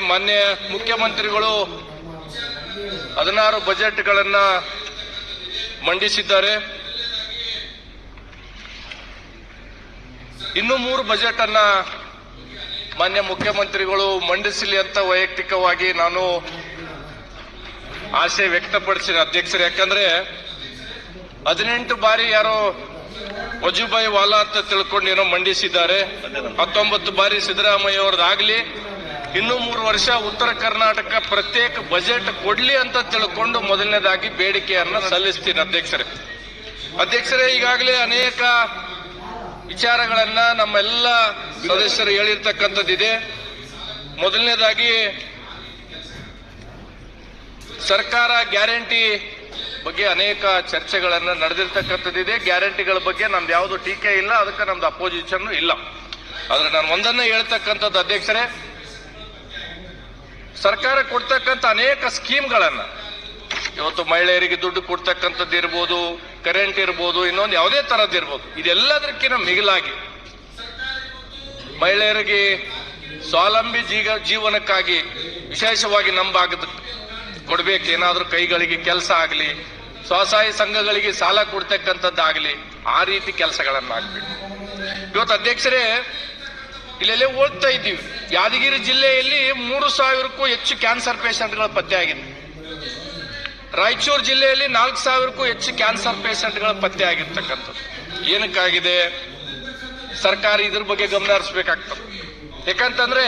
ಮಾನ್ಯ ಮುಖ್ಯಮಂತ್ರಿಗಳು ಹದಿನಾರು ಬಜೆಟ್ಗಳನ್ನ ಮಂಡಿಸಿದ್ದಾರೆ. ಇನ್ನು ಮೂರು ಬಜೆಟ್ ಅನ್ನ ಮಾನ್ಯ ಮುಖ್ಯಮಂತ್ರಿಗಳು ಮಂಡಿಸಲಿ ಅಂತ ವೈಯಕ್ತಿಕವಾಗಿ ನಾನು ಆಸೆ ವ್ಯಕ್ತಪಡಿಸಿದ ಅಧ್ಯಕ್ಷರು, ಯಾಕಂದ್ರೆ ಹದಿನೆಂಟು ಬಾರಿ ಯಾರೋ ವಜುಭಾಯಿ ವಾಲಾ ಅಂತ ತಿಳ್ಕೊಂಡು ಏನೋ ಮಂಡಿಸಿದ್ದಾರೆ. ಹತ್ತೊಂಬತ್ತು ಬಾರಿ ಸಿದ್ದರಾಮಯ್ಯ ಅವ್ರದ್ದಾಗ್ಲಿ ಇನ್ನೂ ಮೂರು ವರ್ಷ ಉತ್ತರ ಕರ್ನಾಟಕ ಪ್ರತ್ಯೇಕ ಬಜೆಟ್ ಕೊಡ್ಲಿ ಅಂತ ತಿಳ್ಕೊಂಡು ಮೊದಲನೇದಾಗಿ ಬೇಡಿಕೆಯನ್ನ ಸಲ್ಲಿಸ್ತೀನಿ ಅಧ್ಯಕ್ಷರೇ. ಅಧ್ಯಕ್ಷರೇ, ಈಗಾಗಲೇ ಅನೇಕ ವಿಚಾರಗಳನ್ನ ನಮ್ಮೆಲ್ಲ ಸದಸ್ಯರು ಹೇಳಿರ್ತಕ್ಕಂಥದ್ದಿದೆ. ಮೊದಲನೇದಾಗಿ ಸರ್ಕಾರ ಗ್ಯಾರಂಟಿ ಬಗ್ಗೆ ಅನೇಕ ಚರ್ಚೆಗಳನ್ನು ನಡೆದಿರ್ತಕ್ಕಂಥದ್ದಿದೆ. ಗ್ಯಾರಂಟಿಗಳ ಬಗ್ಗೆ ನಮ್ದು ಯಾವುದು ಟೀಕೆ ಇಲ್ಲ, ಅದಕ್ಕೆ ನಮ್ದು ಅಪೋಸಿಷನ್ ಇಲ್ಲ. ಆದ್ರೆ ನಾನು ಒಂದನ್ನ ಹೇಳ್ತಕ್ಕಂಥದ್ದು ಅಧ್ಯಕ್ಷರೇ ಸರ್ಕಾರ ಕೊಡ್ತಕ್ಕಂಥ ಅನೇಕ ಸ್ಕೀಮ್ಗಳನ್ನ. ಇವತ್ತು ಮಹಿಳೆಯರಿಗೆ ದುಡ್ಡು ಕೊಡ್ತಕ್ಕಂಥದ್ದು ಇರ್ಬೋದು, ಕರೆಂಟ್ ಇರ್ಬೋದು, ಇನ್ನೊಂದು ಯಾವುದೇ ತರದ್ದು ಇರ್ಬೋದು. ಇದೆಲ್ಲದಕ್ಕಿಂತ ಮಿಗಿಲಾಗಿ ಮಹಿಳೆಯರಿಗೆ ಸ್ವಾವಲಂಬಿ ಜೀಗ, ಜೀವನಕ್ಕಾಗಿ ವಿಶೇಷವಾಗಿ ನಮ್ಮ ಭಾಗದ ಕೊಡ್ಬೇಕು. ಏನಾದ್ರೂ ಕೈಗಳಿಗೆ ಕೆಲಸ ಆಗಲಿ, ಸ್ವಸಹಾಯ ಸಂಘಗಳಿಗೆ ಸಾಲ ಕೊಡ್ತಕ್ಕಂಥದ್ದಾಗಲಿ, ಆ ರೀತಿ ಕೆಲಸಗಳನ್ನು ಆಗ್ಬೇಕು ಇವತ್ತು ಅಧ್ಯಕ್ಷರೇ, ಇಲ್ಲೆಲ್ಲೇ ಓದ್ತಾ ಇದ್ದೀವಿ. ಯಾದಗಿರಿ ಜಿಲ್ಲೆಯಲ್ಲಿ ಮೂರು ಸಾವಿರಕ್ಕೂ ಹೆಚ್ಚು ಕ್ಯಾನ್ಸರ್ ಪೇಷಂಟ್ಗಳು ಪತ್ತೆ ಆಗಿದೆ. ರಾಯಚೂರು ಜಿಲ್ಲೆಯಲ್ಲಿ ನಾಲ್ಕು ಸಾವಿರಕ್ಕೂ ಹೆಚ್ಚು ಕ್ಯಾನ್ಸರ್ ಪೇಷಂಟ್ಗಳು ಪತ್ತೆ ಆಗಿರ್ತಕ್ಕಂಥದ್ದು. ಏನಕ್ಕಾಗಿದೆ? ಸರ್ಕಾರ ಇದ್ರ ಬಗ್ಗೆ ಗಮನ ಹರಿಸ್ಬೇಕಾಗ್ತದೆ. ಯಾಕಂತಂದ್ರೆ,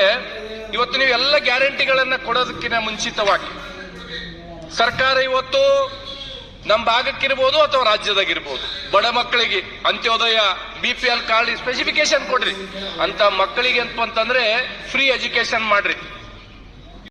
ಇವತ್ತು ನೀವು ಎಲ್ಲ ಗ್ಯಾರಂಟಿಗಳನ್ನ ಕೊಡೋದಕ್ಕಿಂತ ಮುಂಚಿತವಾಗಿ ಸರ್ಕಾರ ಇವತ್ತು ನಮ್ಮ ಭಾಗಕ್ಕಿರ್ಬೋದು ಅಥವಾ ರಾಜ್ಯದಾಗಿರ್ಬೋದು. ಬಡ ಮಕ್ಕಳಿಗೆ Antyodaya B P L card specification ಕೊಡ್ರಿ. ಅಂತ ಮಕ್ಕಳಿಗೆ ಅಂತ ಅಂತಂದ್ರೆ ಫ್ರೀ ಎಜುಕೇಶನ್ ಮಾಡ್ರಿ.